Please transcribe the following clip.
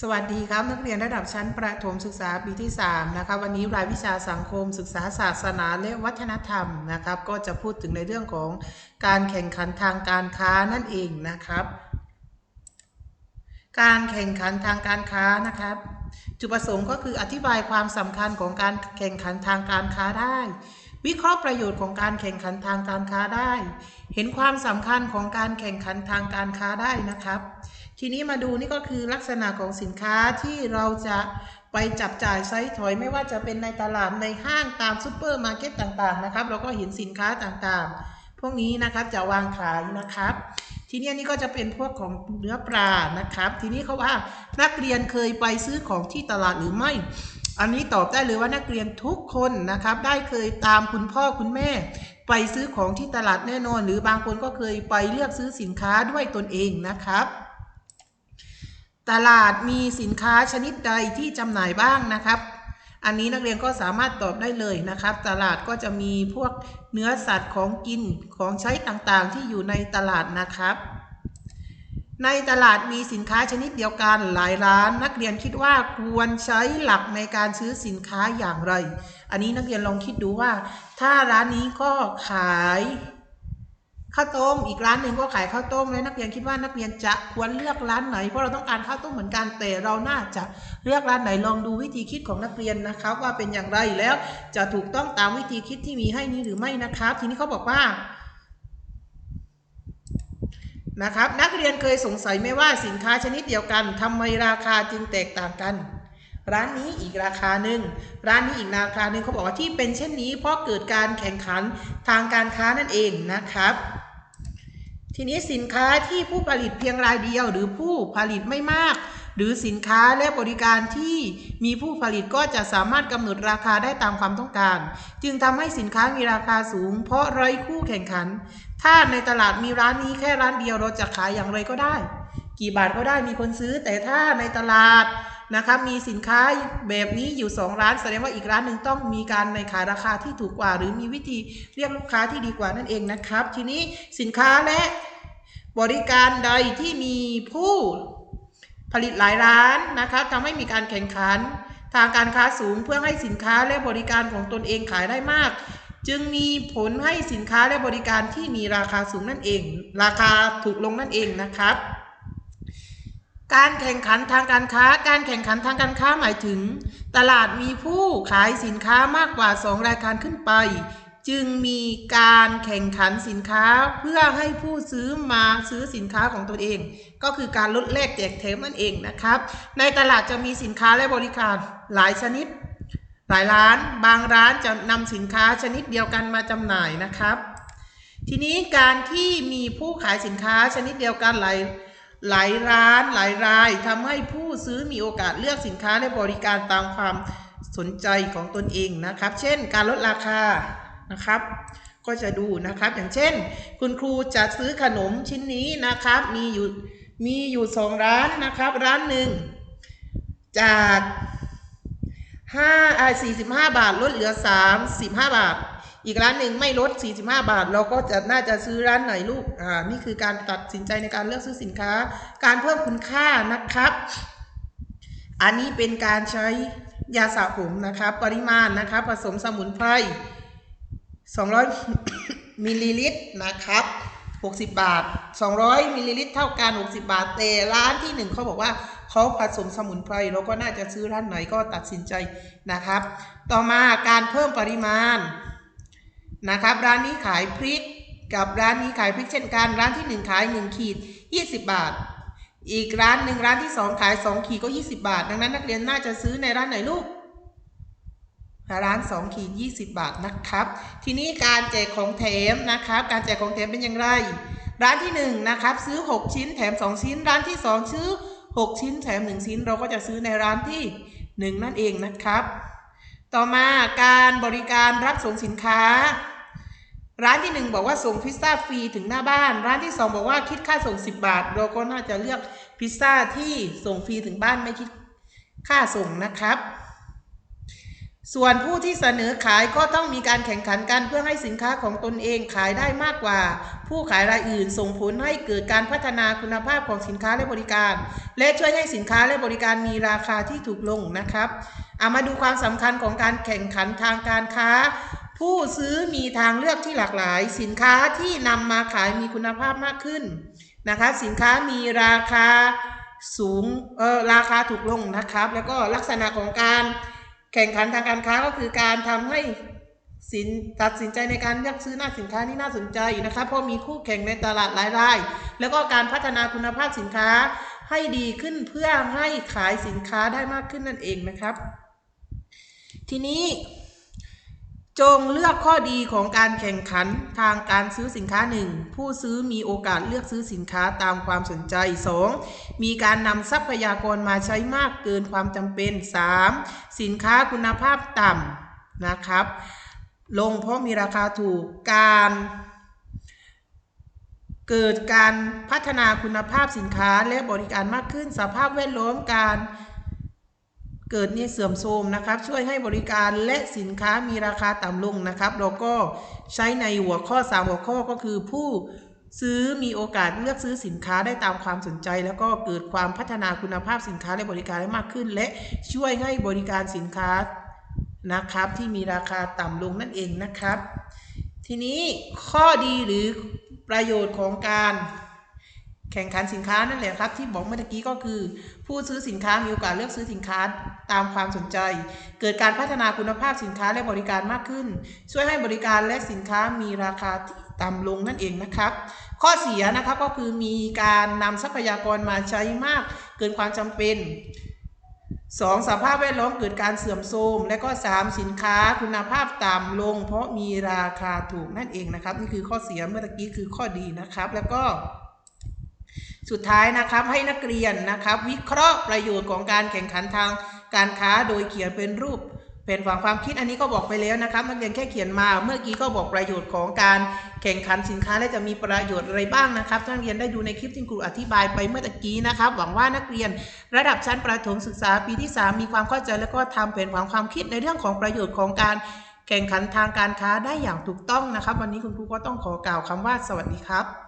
สวัสดีครับนักเรียนระดับชั้นประถมศึกษาปีที่3นะคะวันนี้รายวิชาสังคมศึกษาศาสนาและวัฒนธรรมนะครับก็จะพูดถึงในเรื่องของการแข่งขันทางการค้านั่นเองนะครับ การแข่งขันทางการค้านะครับจุดประสงค์ก็คืออธิบายความสำคัญของการแข่งขันทางการค้าได้ วิเคราะห์ประโยชน์ของการแข่งขันทางการค้าได้ เห็นความสำคัญของการแข่งขันทางการค้าได้นะครับ ทีนี้มาดูนี่ก็คือลักษณะของสินค้าที่เราจะไปจับจ่ายไซส์ถอยไม่ว่าจะเป็นในตลาดในห้างตามซูเปอร์มาร์เก็ตต่างๆนะครับ เราก็เห็นสินค้าต่างๆ พวกนี้นะครับจะวางขายนะครับ ทีนี้นนี้ก็จะเป็นพวกของเนื้อปลานะครับ ทีนี้เขาว่านักเรียนเคยไปซื้อของที่ตลาดหรือไม่ อันนี้ตอบได้เลยว่านักเรียนทุกคนนะครับ ได้เคยตามคุณพ่อคุณแม่ ไปซื้อของที่ตลาดแน่นอน หรือบางคนก็เคยไปเลือกซื้อสินค้าด้วยตนเองนะครับ ตลาดมีสินค้าชนิดใดที่จำหน่ายบ้างนะครับ อันนี้นักเรียนก็สามารถตอบได้เลยนะครับ ตลาดก็จะมีพวกเนื้อสัตว์ของกินของใช้ต่างๆ ที่อยู่ในตลาดนะครับ ในตลาดมีสินค้าชนิดเดียวกันหลายร้าน นักเรียนคิดว่าควรใช้หลักในการซื้อสินค้าอย่างไร อันนี้นักเรียนลองคิดดูว่า ถ้าร้านนี้ก็ขาย ข้าวต้มอีกร้านหนึ่งก็ขายข้าวต้มแล้วนักเรียนคิดว่านักเรียนจะควรเลือกร้านไหน เพราะเราต้องการข้าวต้มเหมือนกันแต่เราน่าจะเลือกร้านไหนลองดูวิธีคิดของนักเรียนนะครับ ว่าเป็นอย่างไรแล้วจะถูกต้องตามวิธีคิดที่มีให้นี้หรือไม่นะครับ ทีนี้เขาบอกว่านะครับนักเรียนเคยสงสัยไหมว่าสินค้าชนิดเดียวกันทำไมราคาจึงแตกต่างกัน ร้านนี้อีกราคาหนึ่งร้านนี้อีกราคาหนึ่งเขาบอกว่าที่เป็นเช่นนี้ เพราะเกิดการแข่งขันทางการค้านั่นเองนะครับ ทีนี้สินค้าที่ผู้ผลิตเพียงรายเดียว หรือผู้ผลิตไม่มาก หรือสินค้าและบริการที่มีผู้ผลิตก็จะสามารถกำหนดราคาได้ตามความต้องการ จึงทำให้สินค้ามีราคาสูง เพราะไร้คู่แข่งขัน ถ้าในตลาดมีร้านนี้แค่ร้านเดียวเราจะขายอย่างไรก็ได้ กี่บาทก็ได้มีคนซื้อ แต่ถ้าในตลาด นะครับมีสินค้าแบบนี้อยู่ 2 ร้าน แสดงว่าอีกร้านหนึ่งต้องมีการในขายราคาที่ถูกกว่า หรือมีวิธีเรียกลูกค้าที่ดีกว่านั่นเองนะครับ ทีนี้สินค้าและบริการใดที่มีผู้ผลิตหลายร้านนะครับทำให้มีการแข่งขันทางการค้าสูงเพื่อให้สินค้าและบริการของตนเองขายได้มาก จึงมีผลให้สินค้าและบริการที่มีราคาสูงนั่นเอง ราคาถูกลงนั่นเองนะครับ การแข่งขันทางการค้า การแข่งขันทางการค้าหมายถึง ตลาดมีผู้ขายสินค้ามากกว่า 2 รายการขึ้นไป จึงมีการแข่งขันสินค้าเพื่อให้ผู้ซื้อมาซื้อสินค้าของตนเอง ก็คือการลดแลกแจกแถมนั่นเองนะครับ ในตลาดจะมีสินค้าและบริการหลายชนิด หลายร้าน บางร้านจะนำสินค้าชนิดเดียวกันมาจำหน่ายนะครับ ทีนี้การที่มีผู้ขายสินค้าชนิดเดียวกันหลาย หลายร้านหลายรายทำให้ผู้ซื้อมีโอกาสเลือกสินค้าและบริการตามความสนใจของตนเองนะครับ เช่น การลดราคานะครับ ก็จะดูนะครับ อย่างเช่น คุณครูจะซื้อขนมชิ้นนี้นะครับ มีอยู่มีอยู่สองร้านนะครับ ร้านหนึ่งจากห้าสี่สิบห้าบาทลดเหลือสามสิบห้าบาท อีกร้านหนึ่งไม่ลด 45 บาท เราก็จะน่าจะซื้อร้านไหนลูก อ่า นี่คือการตัดสินใจในการเลือกซื้อสินค้า การเพิ่มคุณค่านะครับ อันนี้เป็นการใช้ยาสระผมนะครับ ปริมาณนะครับ ผสมสมุนไพร 200 มิลลิลิตรนะครับ60 บาท 200มิลลิลิตรเท่ากัน 60 บาท แต่ร้านที่หนึ่งเขาบอกว่าเขาผสมสมุนไพรเราก็น่าจะซื้อร้านไหนก็ตัดสินใจนะครับ ต่อมาการเพิ่มปริมาณ นะครับ ร้านนี้ขายพริกกับร้านนี้ขายพริกเช่นกัน ร้านที่หนึ่งขายหนึ่งขีด 20 บาท อีกร้านหนึ่งร้านที่สองขายสองขีดก็ 20 บาท ดังนั้นนักเรียนน่าจะซื้อในร้านไหนลูกร้าน 2 ขีด 20 บาทนะครับ ทีนี้การแจกของแถมนะครับ การแจกของแถมเป็นอย่างไร ร้านที่1นงนะครับซื้อ 6 ชิ้นแถม 2 ชิ้น ร้านที่ 2 ซื้อ 6 ชิ้นแถม 1 ชิ้น เราก็จะซื้อในร้านที่ 1 นั่นเองนะครับ ต่อมาการบริการรับส่งสินค้า ร้านที่หนึ่งบอกว่าส่งพิซซ่าฟรีถึงหน้าบ้าน ร้านที่สองบอกว่าคิดค่าส่ง 10 บาท เราก็น่าจะเลือกพิซซ่าที่ส่งฟรีถึงบ้านไม่คิดค่าส่งนะครับ ส่วนผู้ที่เสนอขายก็ต้องมีการแข่งขันกันเพื่อให้สินค้าของตนเองขายได้มากกว่า ผู้ขายรายอื่น ส่งผลให้เกิดการพัฒนาคุณภาพของสินค้าและบริการ และช่วยให้สินค้าและบริการมีราคาที่ถูกลงนะครับเอามาดูความสำคัญของการแข่งขันทางการค้า ผู้ซื้อมีทางเลือกที่หลากหลาย สินค้าที่นำมาขายมีคุณภาพมากขึ้นนะคะ สินค้ามีราคาสูงเออราคาถูกลงนะครับ แล้วก็ลักษณะของการแข่งขันทางการค้าก็คือการทำให้สินตัดสินใจในการเลือกซื้อหน้าสินค้านี่น่าสนใจนะครับเพราะมีคู่แข่งในตลาดหลายราย แล้วก็การพัฒนาคุณภาพสินค้าให้ดีขึ้นเพื่อให้ขายสินค้าได้มากขึ้นนั่นเองนะครับ ทีนี้ จงเลือกข้อดีของการแข่งขันทางการซื้อสินค้าหนึ่งผู้ซื้อมีโอกาสเลือกซื้อสินค้าตามความสนใจ 2. มีการนำทรัพยากรมาใช้มากเกินความจำเป็น 3. สินค้าคุณภาพต่ำนะครับ ลงเพราะมีราคาถูกการเกิดการพัฒนาคุณภาพสินค้าและบริการมากขึ้น สภาพแวดล้อมการ เกิดนี่เสื่อมโทรมนะครับช่วยให้บริการและสินค้ามีราคาต่ำลงนะครับเราก็ใช้ในหัวข้อ 3 หัวข้อก็คือผู้ซื้อมีโอกาสเลือกซื้อสินค้าได้ตามความสนใจ แล้วก็เกิดความพัฒนาคุณภาพสินค้าและบริการได้มากขึ้น และช่วยให้บริการสินค้านะครับที่มีราคาต่ำลงนั่นเองนะครับ ทีนี้ข้อดีหรือประโยชน์ของการแข่งขันสินค้านั่นแหละครับ ที่บอกเมื่อกี้ก็คือ ผู้ซื้อสินค้ามีโอกาสเลือกซื้อสินค้า ตามความสนใจ เกิดการพัฒนาคุณภาพสินค้าและบริการมากขึ้น ช่วยให้บริการและสินค้ามีราคาที่ต่ำลงนั่นเองนะครับ ข้อเสียนะครับก็คือมีการนำทรัพยากรมาใช้มาก เกินความจำเป็น 2. สภาพแวดล้อมเกิดการเสื่อมโทรม และก็ 3. สินค้าคุณภาพต่ำลง เพราะมีราคาถูกนั่นเองนะครับ นี่คือข้อเสียเมื่อกี้คือข้อดีนะครับ แล้วก็สุดท้ายนะครับให้นักเรียนนะครับ วิเคราะห์ประโยชน์ของการแข่งขันทาง การค้าโดยเขียนเป็นรูปเป็นฝั่งความคิดอันนี้ก็บอกไปแล้วนะครับนักเรียนแค่เขียนมาเมื่อกี้ก็บอกประโยชน์ของการแข่งขันสินค้าและจะมีประโยชน์อะไรบ้างนะครับนักเรียนได้ดูในคลิปที่ครูอธิบายไปเมื่อตะกี้นะครับ หวังว่านักเรียนระดับชั้นประถมศึกษาปีที่ 3 มีความเข้าใจแล้วก็ทำเป็นความความคิดในเรื่องของประโยชน์ของการแข่งขันทางการค้าได้อย่างถูกต้องนะครับ วันนี้คุณครูก็ต้องขอกล่าวคำว่าสวัสดีครับ